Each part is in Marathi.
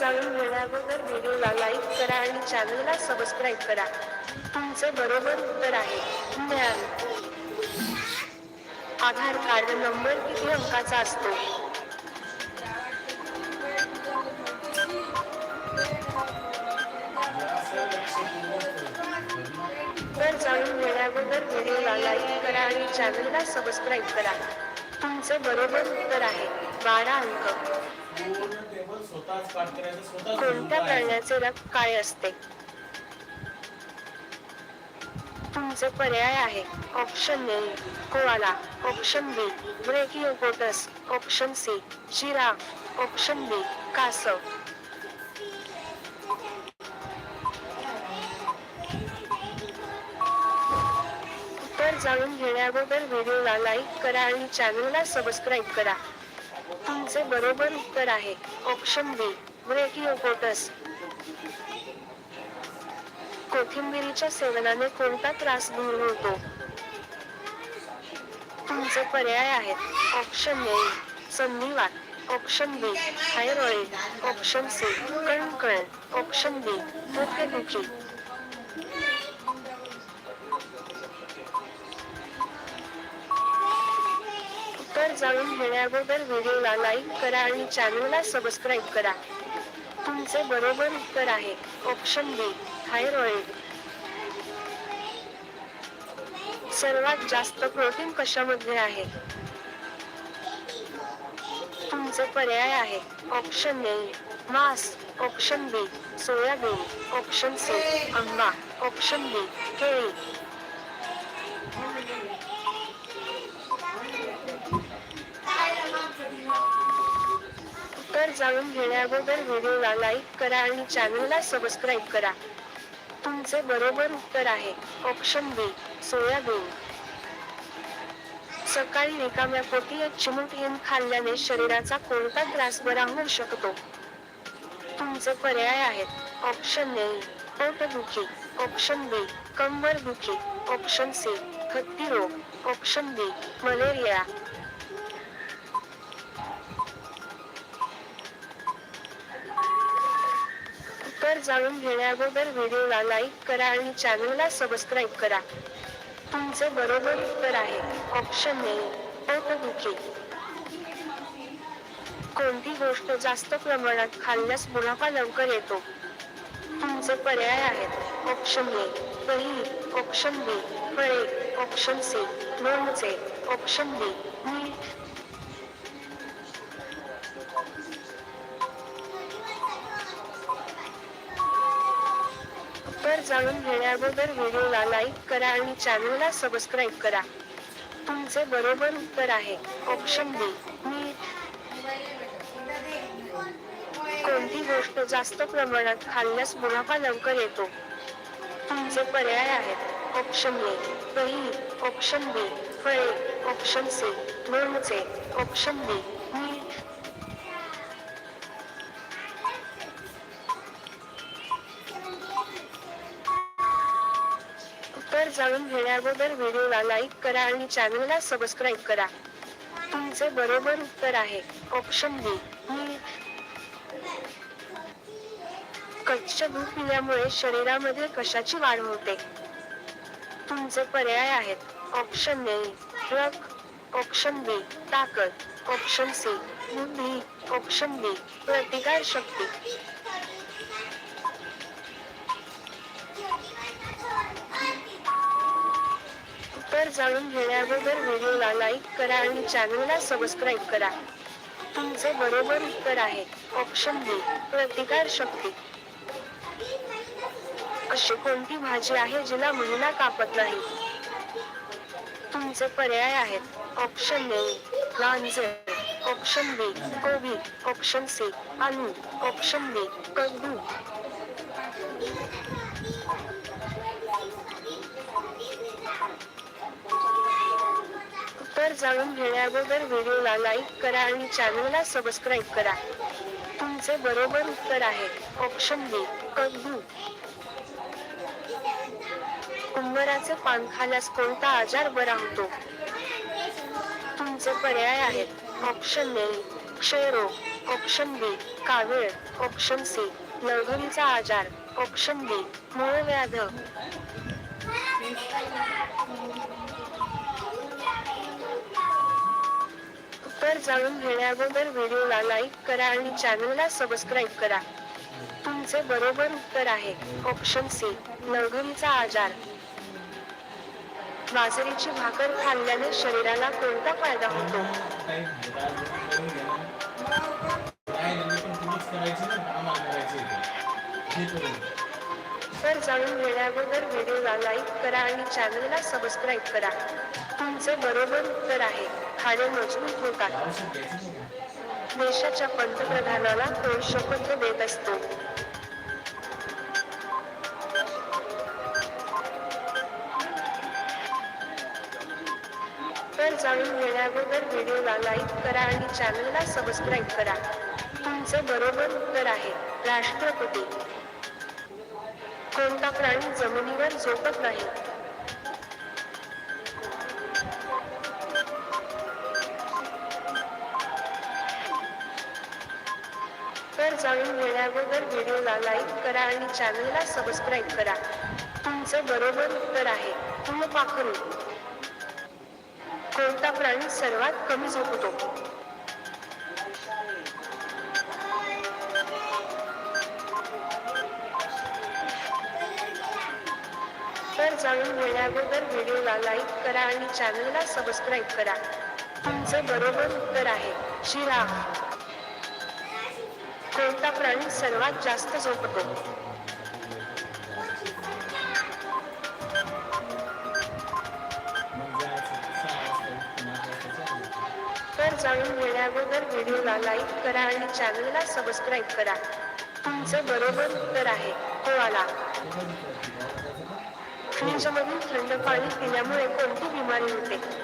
जाणून घेण्याअगोदर व्हिडिओला लाईक करा आणि चॅनलला सबस्क्राईब करा. तुमचे बरोबर उत्तर आहे. ज्ञान आधार कार्ड नंबर किती अंकाचा असतो? तर जाणून घेण्याअगोदर व्हिडिओला लाईक करा आणि चॅनलला सबस्क्राईब करा. तुमचे बरोबर उत्तर आहे. बारा अंक. कोणत्या. प्राण्याचे रक्त काळे असते? तुमचे पर्याय आहे. Option A koala option B ब्रेकिओपोटस option C giraffe option B कासव. उत्तर जाणून घेण्याअगोदर व्हिडिओला लाईक करा आणि चॅनलला सबस्क्राईब करा. तुमचे बरोबर उत्तर आहे. Option B. म्हणजे ब्रेकिओपोटस कोथिंबिरीच्या सेवनाने कोणता त्रास दूर होतो? तुमचे पर्याय आहेत. Option A संधिवात. Option B thyroid option C कणकण. Option B डोकेदुखी जाणून घेण्याअगोदर व्हिडिओला लाईक करा आणि चॅनलला सबस्क्राईब करा. तुमचे बरोबर उत्तर आहे. ऑप्शन बी थायरॉइड सर्वात जास्त प्रोटीन कशामध्ये आहे? तुमचे पर्याय आहे. Option A mass. Option B soybean. Option C आंबा. ऑप्शन बी केळी. जाणून घेण्याअगोदर व्हिडिओला लाईक करा आणि चॅनलला सबस्क्राईब करा. तुमचे बरोबर उत्तर आहे. Option B soybean. सकाळी रिकाम्या पोटी एक चिमूट हिम खाल्ल्याने शरीराचा कोणता त्रास बरा होऊ शकतो? तुमचे पर्याय आहेत. ऑप्शन ए पोटदुखी. ऑप्शन बी कंबर दुखी ऑप्शन सी हत्ती रोग. Option B malaria. तर जाणून घेण्याअगोदर व्हिडिओला लाईक करा आणि चॅनलला सबस्क्राईब करा. तुमचं बरोबर उत्तर आहे. ऑप्शन ए पोटदुखी कोणती गोष्ट जास्त प्रमाणात खाल्ल्यास मुनाफा लवकर येतो? तुमचे पर्याय आहेत. ऑप्शन ए दही. ऑप्शन बी फळे. ऑप्शन सी लोणचे. ऑप्शन डी मीठ. उत्तर जाणून घेण्याबरोबर व्हिडिओला लाईक करा आणि चॅनलला सबस्क्राईब करा. तुमचे बरोबर उत्तर आहे. Option B. मीठ कोणती गोष्ट जास्त प्रमाणात खाल्ल्यास मुनाफा लवकर येतो? तुमचे पर्याय आहेत. Option A. दही. Option B. फळे. Option C. लोणचे. ऑप्शन बी वर जाऊन घेण्याअगोदर व्हिडिओला लाईक करा आणि चॅनलला सबस्क्राईब करा. तुमचे बरोबर उत्तर आहे. ऑप्शन बी मीठ दूध पिल्यामुळे शरीरामध्ये कशाची वाढ होते? तुमचे पर्याय आहेत. ऑप्शन ए ट्रक ऑप्शन बी ताकद. ऑप्शन सी बुद्धी. ऑप्शन बी प्रतिकार शक्ती. तर जाणून घेण्याअगोदर व्हिडिओला लाईक करा आणि चॅनलला सबस्क्राईब करा. तुमचे बरोबर उत्तर आहे. ऑप्शन बी प्रतिकार शक्ती. अशी कोणती भाजी आहे जिला महिला कापत नाही? तुमचे पर्याय आहेत. ऑप्शन ए गांजर ऑप्शन बी कोबी. ऑप्शन सी आलू. ऑप्शन बी कद्दू. जाणून घेण्याअगोदर व्हिडिओला लाईक करा आणि चॅनलला सबस्क्राईब करा. तुमचे बरोबर उत्तर आहे. ऑप्शन बी कद्दू उंबराचे पान खाल्यास कोणता आजार बरा होतो? तुमचे पर्याय आहेत. ऑप्शन ए क्षयरोग. ऑप्शन बी कावीळ. ऑप्शन सी लघवीचा आजार. ऑप्शन डी मूळव्याध तर जाणून घेण्याअगोदर व्हिडिओला लाईक करा आणि चॅनलला सबस्क्राईब करा. तुमचे बरोबर उत्तर आहे. ऑप्शन सी लघवीचा आजार. बाजरीची भाकर खाल्ल्याने शरीराला कोणता फायदा होतो? तर जाणून घेण्याअगोदर व्हिडिओला लाईक करा आणि चॅनलला सबस्क्राईब करा. तुमचे बरोबर उत्तर आहे. ठाणे मजबूत होत आहे देशाच्या पंतप्रधानाला तो शपथ देत असतो. तर जाणून घेण्याअगोदर व्हिडिओला लाईक करा आणि चॅनलला सबस्क्राईब करा. तुमचे बरोबर उत्तर आहे राष्ट्रपती. कोणता प्राणी जमिनीवर झोपत नाही? जाणून घेण्याबरोबर व्हिडिओला लाईक करा आणि चॅनलला सबस्क्राईब करा. तुमचं बरोबर उत्तर आहे. फुलपाखरू कोणता प्राणी सर्वात कमी झोपतो? तर जाणून घेण्याबरोबर व्हिडिओला लाईक करा आणि चॅनलला सबस्क्राईब करा. तुमचं बरोबर उत्तर आहे. शिराफ कोणता प्राणी सर्वात जास्त झोपतो? तर जाणून घेण्याअगोदर व्हिडिओला लाईक करा आणि चॅनलला सबस्क्राईब करा. तुमचे बरोबर उत्तर आहे. हो आला. फ्रीजमधील थंड पाणी पिल्यामुळे कोणती बिमारी होते?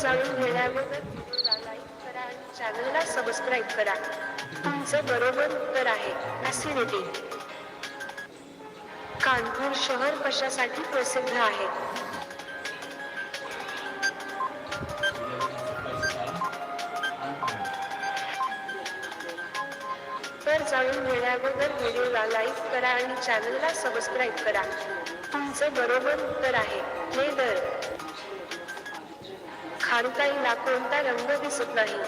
जाणून घेण्याबद्दल व्हिडिओला लाईक करा आणि चॅनलला सबस्क्राईब करा. तुमचे बरोबर उत्तर आहे ऍसिडिटी कानपूर शहर कशासाठी प्रसिद्ध आहे? तर जाणून घेण्याबद्दल व्हिडिओला लाईक करा आणि चॅनलला सबस्क्राईब करा. तुमचे बरोबर उत्तर आहे लेदर खारुताईला कोणता रंग दिसत नाही.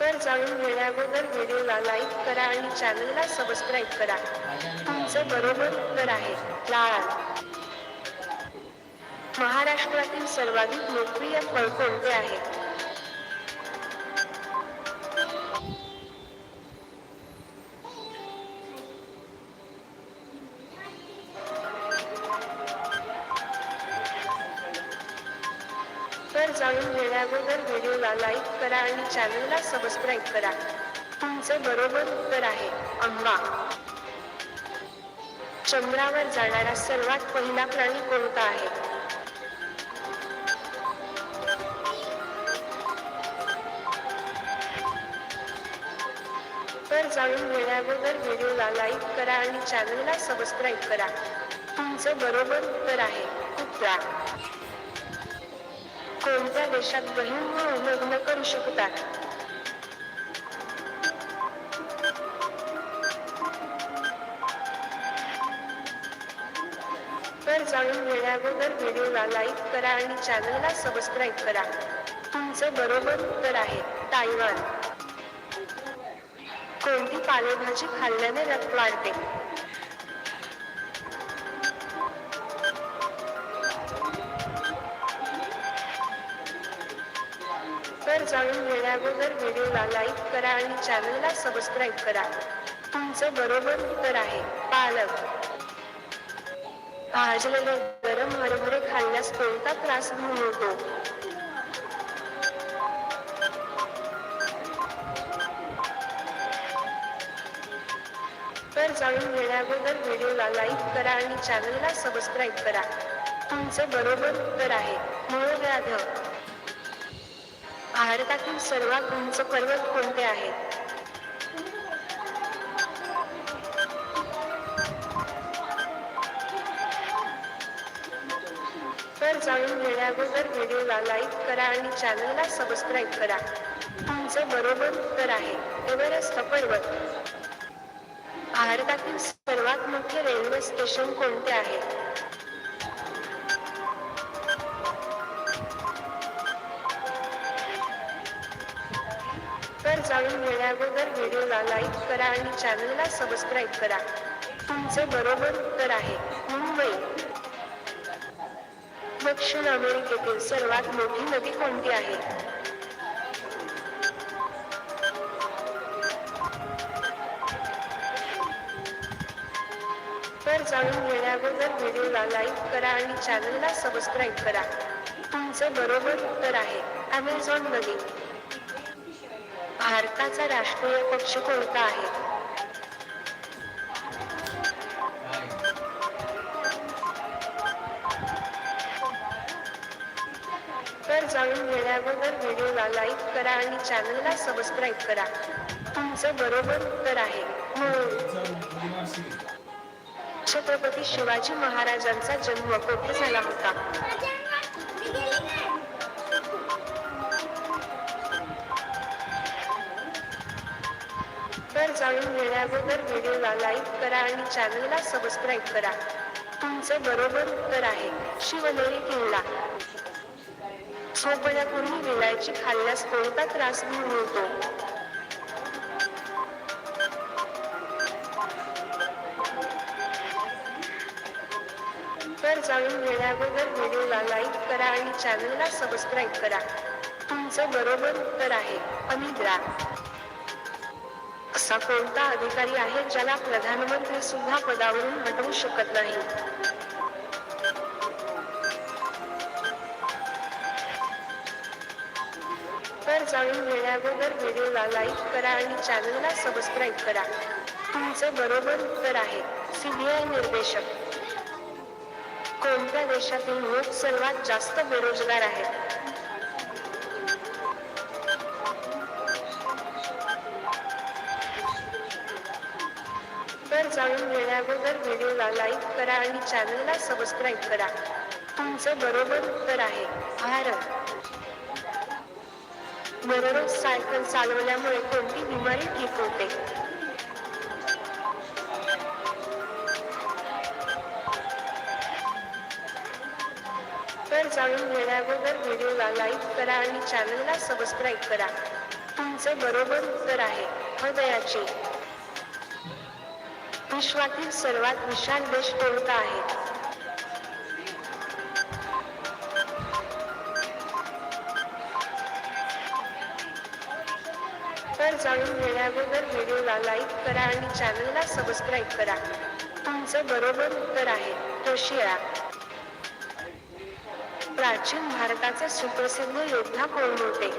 तर जाणून घेण्याअगोदर व्हिडिओला लाईक करा आणि चॅनलला सबस्क्राईब करा. तुमचं बरोबर उत्तर आहे. लाळ महाराष्ट्रातील सर्वाधिक लोकप्रिय फळ कोणते आहे व्हिडिओला लाईक करा आणि चॅनलला सबस्क्राईब करा. तुमचे बरोबर उत्तर आहे आंबा चंद्रावर जाणारा सर्वात पहिला प्राणी कोणता आहे? तर जाणून घेण्याबरोबर व्हिडिओला लाईक करा आणि चॅनलला सबस्क्राईब करा. तुमचं बरोबर उत्तर आहे कुत्रा. कोणत्या देशात बहीण भाऊ लग्न करू शकतात तर जाणून घेण्याबरोबर व्हिडिओला लाईक करा आणि चॅनलला सबस्क्राईब करा. तुमचं बरोबर उत्तर आहे तायवान कोणती पालेभाजी खाल्ल्याने रक्त वाढते? अगोदर व्हिडिओला लाईक करा आणि चॅनलला सबस्क्राईब करा. तुमचं बरोबर उत्तर आहे पालक. भाजलेले गरम हरभरे खाल्ल्यास कोणता त्रास दूर होतो तर जाणून घेण्याअगोदर व्हिडिओला लाईक करा आणि चॅनलला सबस्क्राईब करा. तुमचं बरोबर उत्तर आहे मूळ व्याध. भारतातील सर्वात उंच पर्वत कोणते आहेत तर जाणून घेण्याअगोदर व्हिडिओला लाईक करा आणि चॅनलला सबस्क्राईब करा. तुमचं बरोबर उत्तर आहे एव्हरेस्ट पर्वत. भारतातील सर्वात मोठे रेल्वे स्टेशन कोणते आहे? वर जाणून घेण्याअगोदर व्हिडिओला लाईक करा आणि चॅनलला सबस्क्राईब करा. तुमचे बरोबर उत्तर आहे. मुंबई. दक्षिण अमेरिकेतील सर्वात मोठी नदी कोणती आहे? तर जाणून घेण्याअगोदर व्हिडिओला लाईक करा आणि चॅनलला सबस्क्राईब करा. तुमचे बरोबर उत्तर आहे. अमेझॉन नदी भारताचा राष्ट्रीय पक्ष कोणता आहे? तर जाणून घेण्याअगोदर व्हिडिओला लाईक करा आणि चॅनलला सबस्क्राईब करा. तुमचं बरोबर उत्तर आहे. म्हणून छत्रपती शिवाजी महाराजांचा जन्म कोठे झाला होता? तर जाणून घेण्याबरोबर व्हिडिओला लाईक करा आणि चॅनलला सबस्क्राईब करा. तुमचे बरोबर उत्तर आहे. शिवनेरी किल्ला. झोपण्यापूर्वी विलायची खाल्ल्यास कोणता त्रास दूर होतो तर जाणून घेण्याबरोबर व्हिडिओला लाईक करा आणि चॅनलला सबस्क्राईब करा. तुमचं बरोबर उत्तर आहे. अनिद्रा. असा कोणता अधिकारी आहे ज्याला प्रधानमंत्री सुद्धा पदावरून हटवू शकत नाही? तर जाणून घेण्याबरोबर व्हिडिओला लाईक करा आणि चॅनलला सबस्क्राईब करा. तुमचं बरोबर उत्तर आहे सीबीआय निर्देशक. कोणत्या देशातील लोक सर्वात जास्त बेरोजगार आहेत? जाणून घेण्याअगोदर व्हिडिओला लाईक करा आणि चॅनलला सबस्क्राईब करा. तुमचं बरोबर उत्तर आहे भारत. दररोज सायकल चालवल्यामुळे कोणती बिमारी ठीक होते? तर जाणून घेण्याअगोदर व्हिडिओला लाईक करा आणि चॅनलला सबस्क्राईब करा. तुमचे बरोबर उत्तर आहे हृदयाची. विश्वातील सर्वात विशाल देश कोणता आहे? तर जाणून घेण्याबरोबर व्हिडिओला लाईक करा आणि चॅनलला सबस्क्राईब करा. तुमचं बरोबर उत्तर आहे रशिया प्राचीन भारताचे सुप्रसिद्ध योद्धा कोण होते?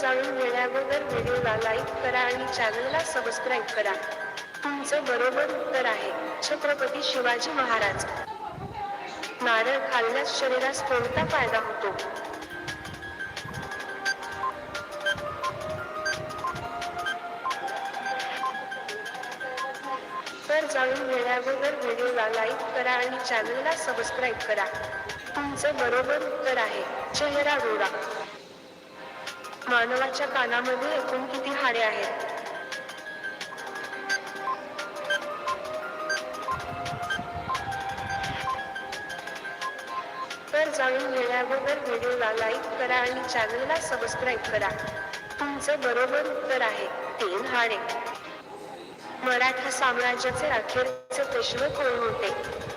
जाणून घेण्याअगोदर व्हिडिओला लाईक करा आणि चॅनलला सबस्क्राईब करा. तुमचं बरोबर उत्तर आहे छत्रपती शिवाजी महाराज. नारळ खाल्ल्यास शरीरास कोणता फायदा होतो? तर जाणून घेण्याअगोदर व्हिडिओला लाईक करा आणि चॅनलला सबस्क्राईब करा. तुमचं बरोबर उत्तर आहे चेहरा गोरा. मानवाच्या कानामध्ये एकूण किती हाडे आहेत? तर जाणून घेण्याबरोबर व्हिडिओला लाईक करा आणि चॅनलला सबस्क्राईब करा. तुमचं बरोबर उत्तर आहे तीन हाडे. मराठा साम्राज्याचे अखेरचे पेशवे कोण होते?